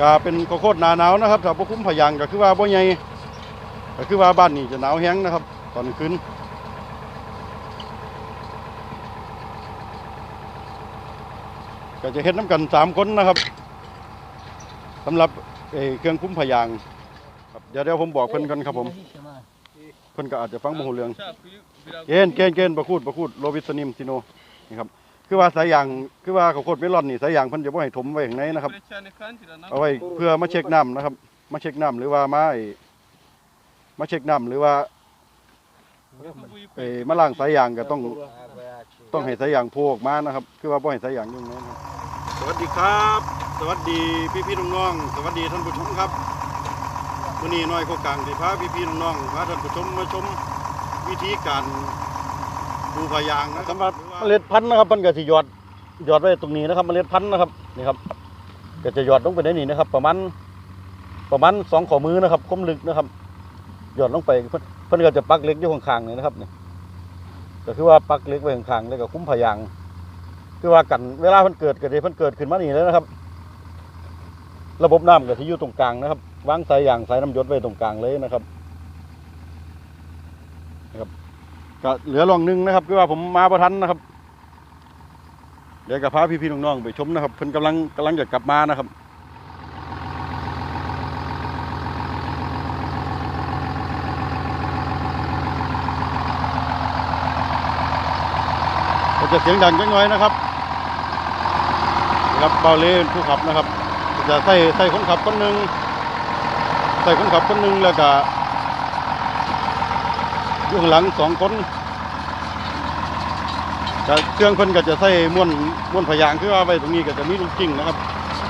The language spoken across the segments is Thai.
ก็เป็นข้าวโพดหนาหนาวนะครับถ้าบ่คุ้มพะยางก็คือว่าบ่ใหญ่ก็คือว่าบ้านนี้จะหนาวแห้งนะครับ ตอนคืนก็จะเฮ็ดน้ำกันสามคนนะครับสำหรับเอ่อเครื่องคุ้มพะยางครับเดี๋ยวเดี๋ยวผมบอกเพิ่นกันครับผม เพิ่นก็อาจจะฟังบ่ฮู้เรื่องเกณฑ์เกณฑ์เกณฑ์ประคูดประคูดโรบิสนิมซิโนนี่ครับ คือว่าสายยางคือว่าข้าวโพดเมลอนนี่สายยางเพิ่นจะบ่ให้ถมไว้ข้างในนะครับ เอาไว้เพื่อมาเช็คน้ำนะครับ มาเช็คน้ำหรือว่ามาไอ้มาเช็คน้ำหรือว่าเอ้มาล้างสายยางก็ต้องต้องให้สายยางโผล่ออกมานะครับ คือว่าบ่ให้สายยางอยู่ในนั้นครับสวัสดีครับ สวัสดีพี่พี่ๆน้องๆสวัสดีท่านผู้ชมครับวันนี้น้อยโคกลางสิพาพี่พี่ๆน้องๆพาท่านผู้ชมมาชมวิธีการ ดูพยางนะสำหรับเมล็ดพันธุ์นะครับมันก็สิหยอดหยอดไว้ตรงนี้นะครับเมล็ดพันธุ์นะครับนี่ครับก็จะหยอดลงไปในนี้นะครับ ประมาณประมาณสองข้อมือนะครับคมลึกนะครับ หยอดลงไปเพิ่นเพิ่นก็จะปักเล็กอยู่ข้างๆนี่นะครับนี่ก็คือว่าปักเล็กไว้ข้างๆแล้วก็คุ้มพยางคือว่ากันเวลาเพิ่นเกิดก็ได้เพิ่นเกิดขึ้นมานี่แล้วนะครับ ระบบน้ำก็ที่อยู่ตรงกลางนะครับวางสายยางสายน้ำยดไว้ตรงกลางเลยนะครับนะครับ ก็เหลือรองหนึงนะครับคือว่าผมมาประทันนะครับ เดี๋ยวกับพาพี่ๆน้องๆไปชมนะครับเพิ่นกำลังกำลังจะกลับมานะครับจะเสียงดังจังน้อยนะครับครับเบาเล่นผู้ขับนะครับ จะใส่ใส่คนขับคนหนึ่งใส่คนขับคนหนึ่งแล้วก็ อยู่ข้างหลังสองคนก็เครื่องเพิ่นก็จะใส่ม้วนม้วนพยางคือว่าไว้ตรงนี้ก็จะมีลูกกิ้งนะครับ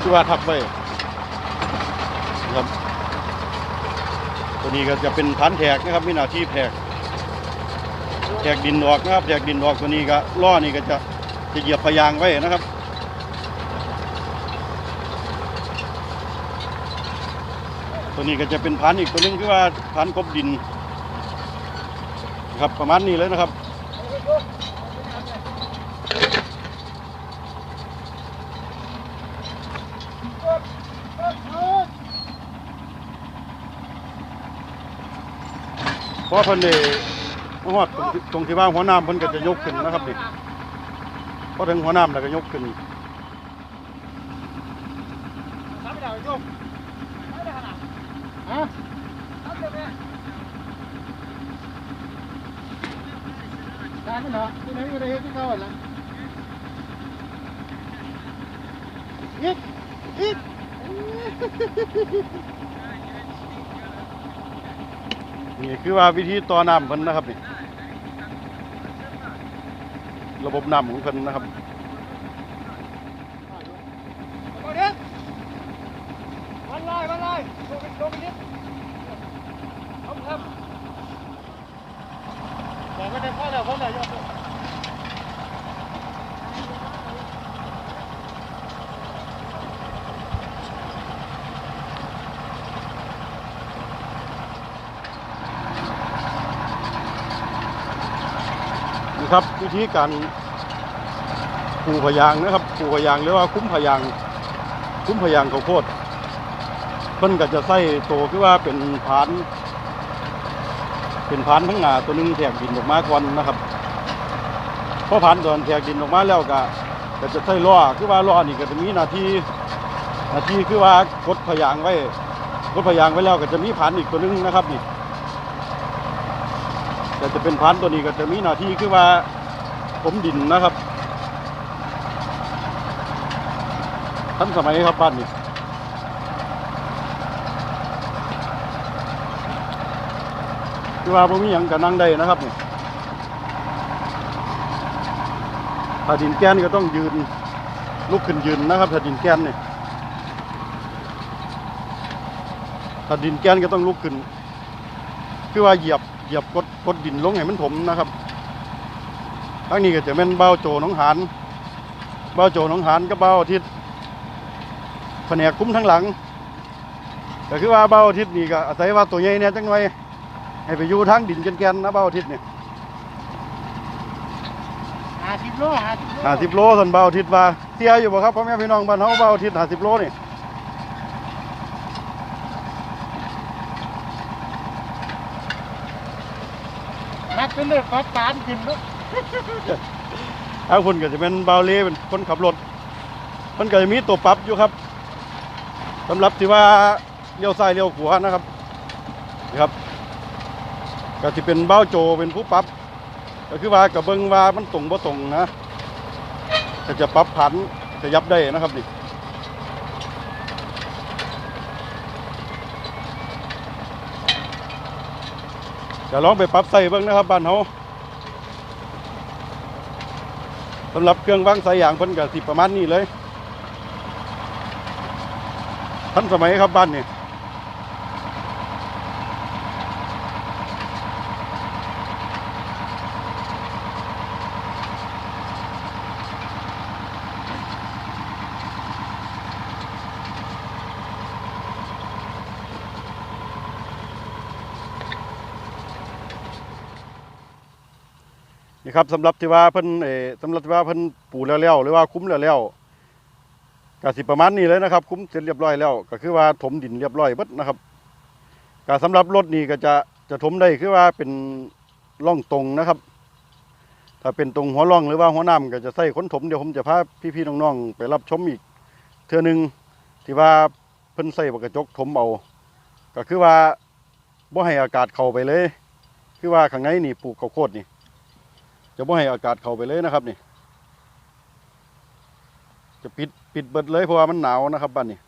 คือว่าทับไว้นะครับตัวนี้ก็จะเป็นฐานแถกนะครับมีหน้าที่แถกแถกดินออกนะครับแถกดินออกตัวนี้ก็ล้อนี่ก็จะจะเหยียบพยางไว้นะครับตัวนี้ก็จะเป็นฐานอีกตัวนึงคือว่าฐานกบดิน ครับประมาณนี้เลยนะครับเพราะพิ่นได้มาฮอดตรงที่ว่าหัวน้ำพิ่นก็จะยกขึ้นนะครับนี่พอถึงหัวน้ำแล้วก็ยกขึ้นได้ไหมเนาะ ที่ไหนก็ได้เฮ็ดที่เขาละอีกอีกนี่คือว่าวิธีต่อน้ำเพิ่นนะครับนี่ระบบน้ำของเพิ่นนะครับมาเด้อวันลอยวันลอยลงไปลงไปนิดเอาครับบอก ไม่ได้พ่อแล้วพ่อแล้วยอดเลยนี่ครับวิธีการปูพยางนะครับปูพยางหรือว่าคุ้มพยางคุ้มพยางข้าวโพดเพิ่นก็จะใส่โตคือว่าเป็นผาน เป็นผ่านทั้งหนาตัวหนึงแทกดินออกมาก่อนนะครับพอผ่านตอนแทกดินออกมาแล้วก็ก็จะใส่ล้อคือว่าล้อนี่ก็จะมีหน้าที่หน้าที่คือว่ากดพยางไว้กดพยางไว้แล้วก็จะมีผ่านอีกตัวหนึงนะครับนี่แต่จะเป็นพันตัวนี้ก็จะมีหน้าที่คือว่าผมดินนะครับทันสมัยครับบ้านนี้ คือว่าผมมีอย่างกับนั่งได้นะครับนี่ถ้าดินแกนก็ต้องยืนลุกขึ้นยืนนะครับถ้าดินแกนเนี่ยถ้าดินแกนก็ต้องลุกขึ้น คือว่าเหยียบเหยียบกดกดดินลงให้มันถมนะครับทั้งนี้ก็จะเป็นเบ้าโจน้องหานเบ้าโจน้องหานกับเบ้าอาทิตย์แผนกคุ้มทั้งหลังก็คือว่าเบ้าอาทิตย์นี่ก็อาศัยว่าตัวใหญ่เนี่ยจังไว้ ให้ไปอยู่ทั้งดินแกนๆนะเบ้าอาทิศเนี่ยห้าสิบโลห้าสิบโลส่วนเบ้าทิศย์ว่าเสียอยู่บ่ครับพ่อแม่พี่น้องบ้านเฮาเบ้าทิศห้าสิบโลนี่นักขึ้นเลยขอตานขึ้นด้วเอาคนก็จะเป็นเบาเล่เป็นคนขับรถมันก็จะมีตัวปรับอยู่ครับสำหรับที่ว่าเลี้ยวซ้ายเลี้ยวขวานะครับนะครับ ก็จะเป็นเบ้าโจเป็นผู้ปรับก็คือว่ากับเบิงว่ามันตรงบ่ตรงนะก็จะปรับผันขยับได้นะครับนี่จะลองไปปรับใส่เบิ่งนะครับบ้านเฮาสำหรับเครื่องวางสายยางเพิ่นก็สิประมาณนี้เลยทันสมัยครับบ้านนี่ ครับสำหรับที่ว่าเพิ่นเออสำหรับที่ว่าเพิ่นปูแล้วๆหรือว่าคุ้มแล้วๆก็สิประมาณนี้เลยนะครับ คุ้มเสร็จเรียบร้อยแล้ว ก็คือว่าถมดินเรียบร้อยเบิดนะครับก็สำหรับรถนี่ก็จะจะถมได้คือว่าเป็นร่องตรงนะครับ ถ้าเป็นตรงหัวร่องหรือว่าหัวน้ำก็จะใส่ค้นถมเดี๋ยวผมจะพาพี่ๆน้องๆไปรับชมอีก เทื่อนึงที่ว่าเพิ่นใส่กกระจกถมเอาก็คือว่าบ่ให้อากาศเข้าไปเลย คือว่าข้างในนี่ปลูกข้าวโพดนี่ จะไม่ให้อากาศเข้าไปเลยนะครับนี่ จะปิดปิดเบิดเลยเพราะว่ามันหนาวนะครับบ้านนี้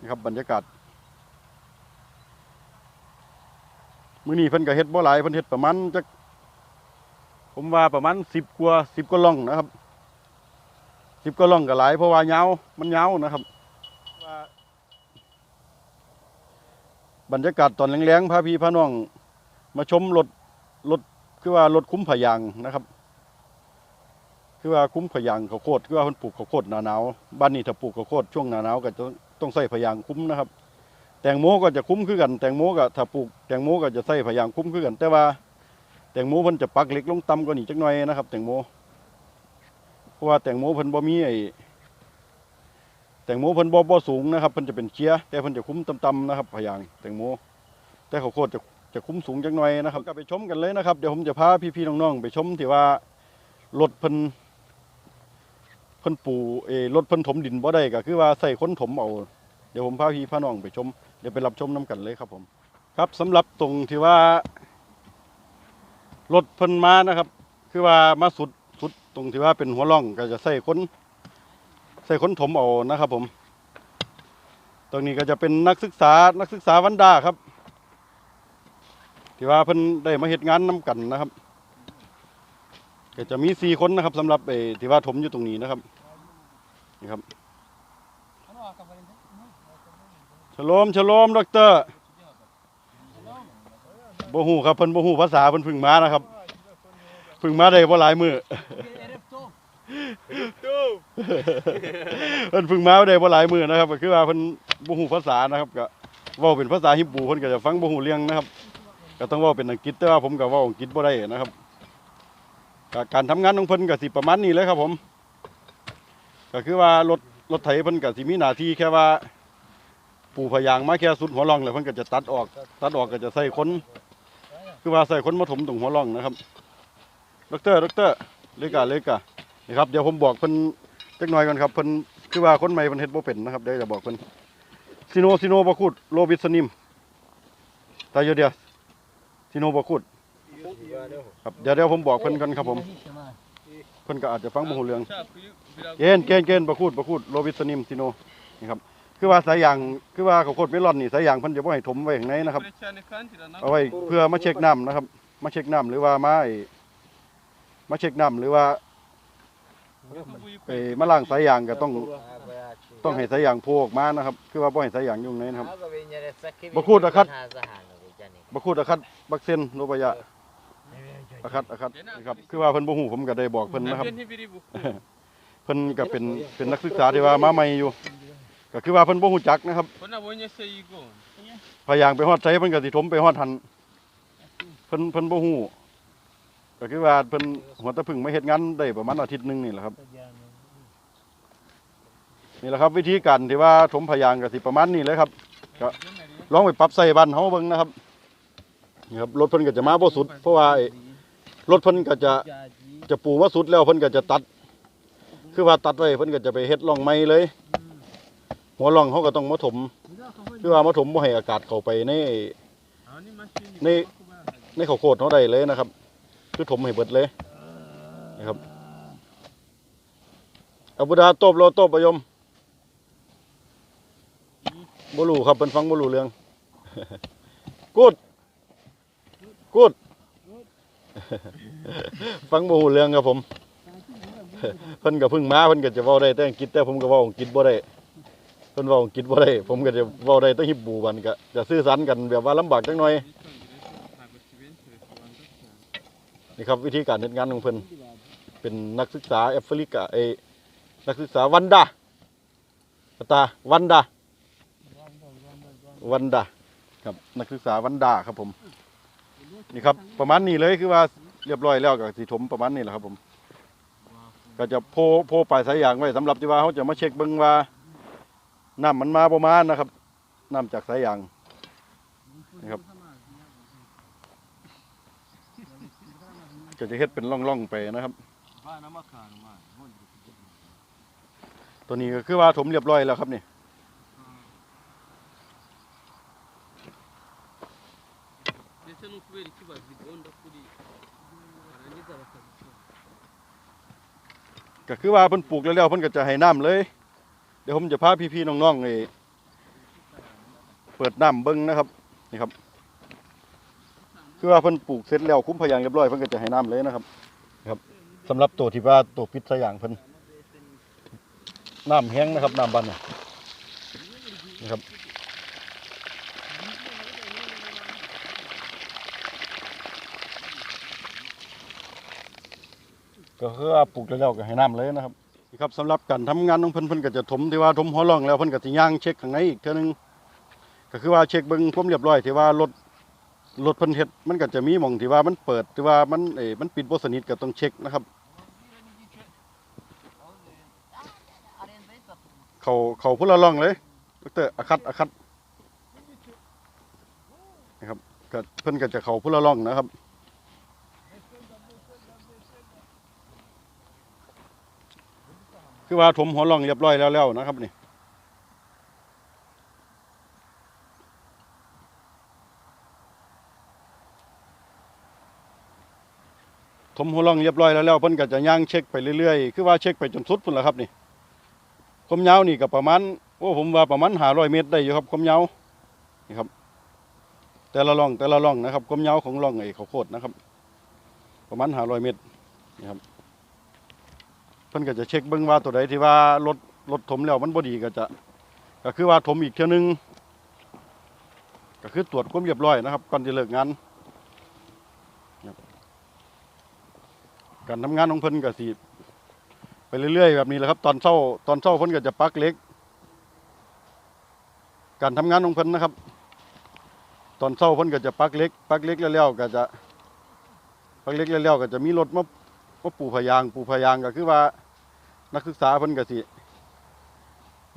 นี่ครับบรรยากาศมื้อนี้เพิ่นก็เฮ็ดบ่หลายเพิ่นเฮ็ดประมาณจักผมว่าประมาณสิบกว่าสิบกว่าล่องนะครับสิบกว่าล่องก็หลายเพราะว่ายามันเยานะครับบรรยากาศตอนแรงๆพาพี่พาน้อง มาชมรถรถ คือว่ารถคุ้มพยางนะครับ คือว่าคุ้มพยางข้าวโพดคือว่าเพิ่นปลูกข้าวโพดหนาหนาวบ้านนี้ถ้าปลูกข้าวโพดช่วงหนาหนาวก็จะต้องใส่พยางคุ้มนะครับ แตงโมก็จะคุ้มคือกัน แตงโมก็ถ้าปลูกแตงโมก็จะใส่พยางคุ้มคือกัน แต่ว่า แตงโมเพิ่นจะปักเล็กลงต่ำกว่านี้จักหน่อยนะครับ แตงโมเพราะว่าแตงโมเพิ่นบ่มีไอแตงโมเพิ่นบ่บ่สูงนะครับเพิ่นจะเป็นเชียแต่เพิ่นจะคุ้มต่ำๆนะครับพยางแตงโมแต่ข้าวโพดจะ จะคุ้มสูงจังหน่อยนะครับก็ไปชมกันเลยนะครับ เดี๋ยวผมจะพาพี่ๆน้องๆไปชมที่ว่ารถเพิ่นเพิ่นปูเอรถเพิ่นถมดินบ่ได้ก็คือว่าใส่ค้นถมเอาเดี๋ยวผมพาพี่พาน้องไปชม เดี๋ยวไปรับชมน้กันเลยครับผม ครับสำหรับตรงที่ว่ารถเพิ่นมานะครับ คือว่ามาสุดสุดตรงที่ว่าเป็นหัวร่องก็จะใส่ค้นใส่ค้นถมเอานะครับผม ตรงนี้ก็จะเป็นนักศึกษานักศึกษาวันดาครับ ที่ว่าเพิ่นได้มาเฮ็ดงานนํกันนะครับก็จะมีสี่คนนะครับสำหรับไอ้ที่ว่าถมอยู่ตรงนี้นะครับนี่ครับฉลมฉลมดอกเตอร์บ่ฮู้ครับเพิ่นบ่ฮู้ภาษาเพิ่นพึ่งมานะครับพึ่งมาได้บ่หลายมื้อเพิ่นพึ่งมาได้บ่หลายมื้อนะครับ ก็คือว่าเพิ่นบ่ฮู้ภาษานะครับ ก็เว้าเป็นภาษาฮิบรูเพิ่นก็จะฟังบ่ฮู้เรื่องนะครับ ก็ต้องว่าเป็นอังกฤษแต่ว่าผมก็ว่าอังกฤษบ่ได้นะครับ การทำงานของเพิ่นก็สิประมาณนี้เลยครับผม ก็คือว่ารถรถไถเพิ่นก็สิมีหน้าที่แค่ว่าปูพยางมาแค่สุดหัวร่องแล้วเพิ่นก็จะตัดออก ตัดออกก็จะใส่คนคือว่าใส่คนมาถมตรงหัวร่องนะครับดอกเตอร์ดอกเตอร์เลกาเลกานี่ครับเดี๋ยวผมบอกเพิ่นจักหน่อยก่อนครับเพิ่นคือว่าคนใหม่เพิ่นเฮ็ดบ่เป็นนะครับเดี๋ยวจะบอกเพิ่นซิโนซิโนบ่คูดโลบิสนิมตายเดียว ซิโนบคุดครับเดี๋ยวเดี๋ยวผมบอกเพิ่นกันครับผมเพิ่นก็อาจจะฟังบ่ฮู้เรื่องเกณฑ์เกณฑ์เกณฑ์บคุดบคุดโรบิสนิมซิโนนี่ครับคือว่าสายยางคือว่าข้าวโพดเมลอนนี่สายยางเพิ่นจะบ่ให้ถมไว้ข้างในนะครับเอาไว้เพื่อมาเช็คน้ำนะครับ มาเช็คน้ำหรือว่ามาไอ้มาเช็คน้ำหรือว่าไปมาล้างสายยางก็ต้องต้องให้สายยางโผล่ออกมานะครับ คือว่าบ่ให้สายยางยู่งในนะครับ Bakut akat. บั กคูดอาคัดบักเซนโนบายะอาคัดอาคัดนะครับคือว่าเพิ่นบ่ฮู้ผมก็ได้บอกเพิ่นนะครับ เพิ่นก็เป็นเป็นนักศึกษาที่ว่ามาใหม่อยู่ ก็คือว่าเพิ่นบ่ฮู้จักนะครับพยายามไปฮอดไสเพิ่นก็สิถมไปฮอดหันเพิ่นเพิ่นบ่ฮู้ก็คือว่าเพิ่นหัวตะพึ่งมาเฮ็ดงานได้ประมาณอาทิตย์หนึงนี่แหละครับนี่แหละครับ วิธีการที่ว่าถมพยางก็สิประมาณนี้เลยครับก็ลองไปปรับใส่บ้านเฮาเบิ่งนะครับ ครับรถเพิ่นก็จะมาบ่สุด เพราะว่าไอ้รถเพิ่นก็จะจะปูมาสุดแล้วเพิ่นก็จะตัด คือว่าตัดไว้เพิ่นก็จะไปเฮ็ดร่องไม้เลย หัวร่องเขาก็ต้องมาถม คือว่ามาถมบ่ให้อากาศเข้าไปในในในข้าวโพดเขาได้เลยนะครับ คือถมให้เบิดเลยนะครับอาบุดาตบโลตบประยมบ่รู้ครับเพิ่นฟังบ่รู้เรื่องกูด กูด ฟังบูเรื่องครับผม เพิ่นก็เพิ่งมาเพิ่นก็จะเว้าได้แต่อังกฤษแต่ผมก็เว้าอังกฤษบ่ได้ เพิ่นเว้าอังกฤษบ่ได้ ผมก็จะเว้าได้แต่ฮิบบูบันก็จะสื่อสารกันแบบว่าลำบากจังหน่อย นี่ครับวิธีการเฮ็ดงานของเพิ่นเป็นนักศึกษาแอฟริกาเอยนักศึกษาวันดาตาวันดาวันดาครับนักศึกษาวันดาครับผม นี่ครับประมาณนี้เลยคือว่าเรียบร้อยแล้วก็สิถมประมาณนี้แหละครับผม ก็จะโพโพปลายสายยางไว้สำหรับที่ว่าเขาจะมาเช็คเบิ่งว่าน้ำมันมาประมาณนะครับน้ำจากสายยางนะครับก็จะเฮ็ดเป็นร่องๆไปนะครับตัวนี้ก็คือว่าถมเรียบร้อยแล้วครับนี่ Deixa no coelho aqui, vai. Onda por aí. Paralisa, vai fazer. ก็คือว่าเพิ่นปลูกแล้วๆเพิ่นก็จะให้น้ำเลย เดี๋ยวผมจะพาพี่ๆน้องๆไอ้เปิดน้ำเบิ่งนะครับนี่ครับ คือว่าเพิ่นปลูกเสร็จแล้วคุ้มพยางเรียบร้อยเพิ่นก็จะให้น้ำเลยนะครับครับสำหรับตัวที่ว่าตัวปิดสยางเพิ่นน้ำแห้งนะครับน้ำบันเนี่ยนะครับ ก็คือว่าปลูกแล้วๆก็ให้น้ำเลยนะครับนี่ครับสำหรับการทำงานของเพิ่นเพิ่นก็จะถมที่ว่าถมหัวร่องแล้วเพิ่นก็สิย่างเช็คข้างในอีกเทื่อนึงก็คือว่าเช็คเบิ่งความเรียบร้อยที่ว่ารถรถเพิ่นเฮ็ดมันก็จะมีหม่องที่ว่ามันเปิดที่ว่ามันเอ้มันปิดบ่สนิทก็ต้องเช็คนะครับ เขาเขาพุ่นละร่องเลยดรอคัดอคัดนะครับก็เพิ่นก็จะเขาพุ่นละร่องนะครับ คือว่าถมหัวร่องเรียบร้อยแล้วแล้วนะครับนี่ถมหัวร่องเรียบร้อยแล้วแล้วเพิ่นก็จะย่างเช็คไปเรื่อยๆ คือว่าเช็คไปจนสุดพุ่นแล้วครับนี่ความยาวนี่ก็ประมาณโอ้ผมว่าประมาณ500เมตรได้อยู่ครับความยาวนี่ครับ แต่ละร่องแต่ละร่องนะครับความยาวของร่องไอ้ข้าวโพดนะครับ ประมาณ500เมตรนี่ครับ เพิ่นก็จะเช็คเบิ่งว่าตัวใดที่ว่ารถรถถมแล้วมันบ่ดีก็จะ ก็คือว่าถมอีกเที่ยวหนึง ก็คือตรวจความเรียบร้อยนะครับ ก่อนจะเลิกงานการทำงานของเพิ่นก็สิไปเรื่อยๆแบบนี้แหละครับ ตอนเช้าตอนเช้าเพิ่นก็จะปักเล็ก การทำงานของเพิ่นนะครับ ตอนเช้าเพิ่นก็จะปักเล็ก ปักเล็กแล้วๆก็จะปักเล็กแล้วๆก็จะมีรถมา ว่าปูพะยางปูพะยางก็คือว่า นักศึกษาเพิ่นก็สิ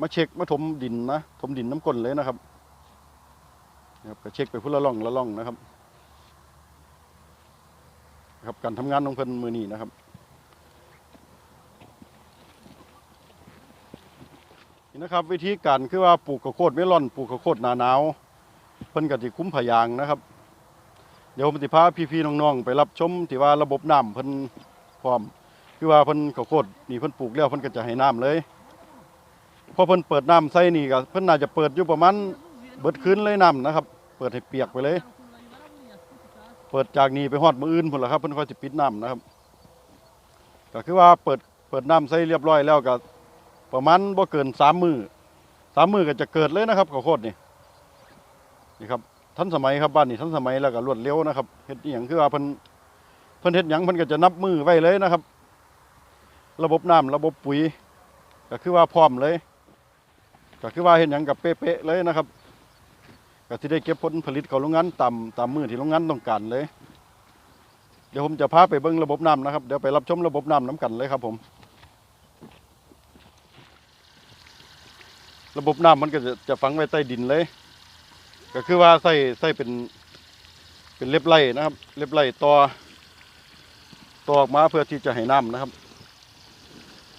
มาเช็คมาถมดินนะถมดินน้ำก้นเลยนะครับนะครับก็เช็คไปพุ่นละล่องละล่องนะครับนะครับการทำงานของเพิ่นมือนี้นะครับนี่นะครับ วิธีการคือว่าปลูกข้าวโพดเมลอนปลูกข้าวโพดหนาหนาวเพิ่นก็สิคุ้มพะยางนะครับ เดี๋ยวผมสิพาพี่ๆน้องๆไปรับชมที่ว่าระบบน้ำเพิ่น พร้อมคือว่าเพิ่นข้าวโพดนี่เพิ่นปลูกแล้วเพิ่นก็จะให้น้ำเลยพอเพิ่นเปิดน้ำใส่นี่ก็เพิ่นน่าจะเปิดอยู่ประมาณเบิดคืนเลยน้ำนะครับ เปิดให้เปียกไปเลย เปิดจากนี้ไปฮอดมื้ออื่นพุ่นล่ะครับเพิ่นค่อยสิปิดน้ำนะครับก็คือว่าเปิดเปิดน้ำใส่เรียบร้อยแล้วก็ประมาณบ่เกินสามมือสามมือก็จะเกิดเลยนะครับข้าวโพดนี่นี่ครับทันสมัยครับบ้านนี่ทันสมัยแล้วก็รวดเร็วนะครับเฮ็ดอหยังคือว่าเพิ่น เพิ่นเฮ็ดหยังเพิ่นก็จะนับมือไว้เลยนะครับ ระบบน้ำระบบปุ๋ย ก็คือว่าพร้อมเลย ก็คือว่าเฮ็ดหยังกับเป๊ะๆเลยนะครับก็สิได้เก็บผลผลิตข้าโรงงานตามตามมือที่โรงงานต้องการเลย เดี๋ยวผมจะพาไปเบิ่งระบบน้ำนะครับ เดี๋ยวไปรับชมระบบน้ำน้ำกันเลยครับผม ระบบน้ำมันก็จะจะฝังไว้ใต้ดินเลย ก็คือว่าใส่ใส่เป็นเป็นเล็บไล่นะครับ เล็บไล่ต่อ ตออกมาเพื่อที่จะให้น้ำนะครับ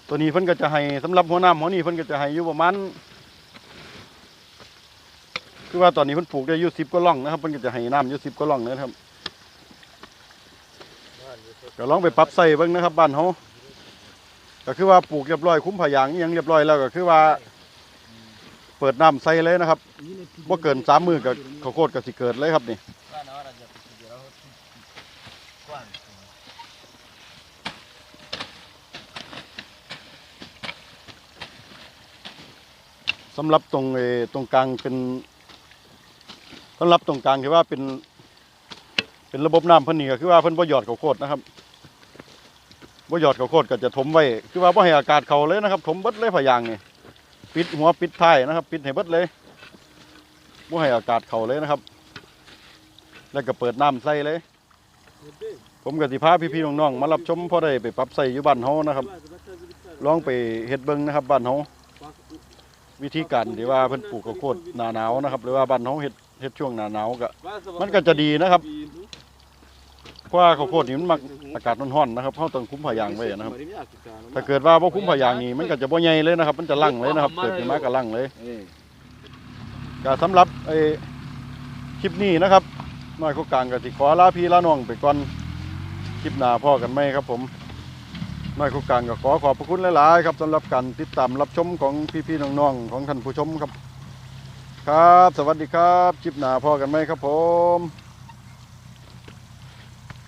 ตัวนี้เพิ่นก็จะให้สำหรับหัวน้ำหัวนี้เพิ่นก็จะให้อยู่ประมาณคือว่าตอนนี้เพิ่นปลูกได้อยู่สิบก็ล่องนะครับเพิ่นก็จะให้น้ำอยู่สิบก็ล่องนะครับก็ลองไปปรับใส่เบิ่งนะครับบ้านเฮาก็คือว่าปลูกเรียบร้อยคุ้มผายางยังเรียบร้อยแล้วก็คือว่า เปิดน้ำใส่เลยนะครับว่าเกินสามมือกับข้าวโพดก็สิเกิดเลยครับนี่ สำหรับตรงเอตรงกลางเป็นสำหรับตรงกลางที่ว่าเป็น เป็นระบบน้ำเพิ่นนี่ก็คือว่าเพิ่นบ่หยอดข้าวโพดนะครับบ่หยอดข้าวโพดก็จะถมไว้คือว่าบ่ให้อากาศเขาเลยนะครับ ถมเบิดเลยพยางนี่ปิดหัวปิดท้ายนะครับ ปิดให้เบิดเลยบ่ให้อากาศเขาเลยนะครับ แล้วก็เปิดน้ำใส่เลย ผมก็สิพาพี่ๆน้องๆมารับชมพอได้ไปปรับใส่อยู่บ้านเฮานะครับ ลองไปเฮ็ดเบิ่งนะครับบ้านเฮา วิธีการที่ว่าเพิ่นปลูกข้าวโพดหน้าหนาวนะครับ หรือว่าบ้านเฮาเฮ็ดเฮ็ดช่วงหน้าหนาวก็มันก็จะดีนะครับเพราะว่าข้าวโพดนี่มันมักอากาศร้อนๆนะครับเฮาต้องคุ้มผ้ายางไว้นะครับ ถ้าเกิดว่าบ่คุ้มผ้ายางนี่มันก็จะบ่ใหญ่เลยนะครับ มันจะลั่งเลยนะครับ เกิดขึ้นมาก็ลั่งเลยก็สำหรับไอ้คลิปนี้นะครับน้อยก็กลางก็สิขอลาพี่ลาน้องไปก่อนคลิปหน้าพ่อกันไหมครับผม น้อยก็กลารก็ขอขอบพระคุณหลายๆครับสำหรับการติดตามรับชมของพี่ๆน้องๆของท่านผู้ชมครับ ครับ สวัสดีครับชิปหนาพ่อกันไหมครับผม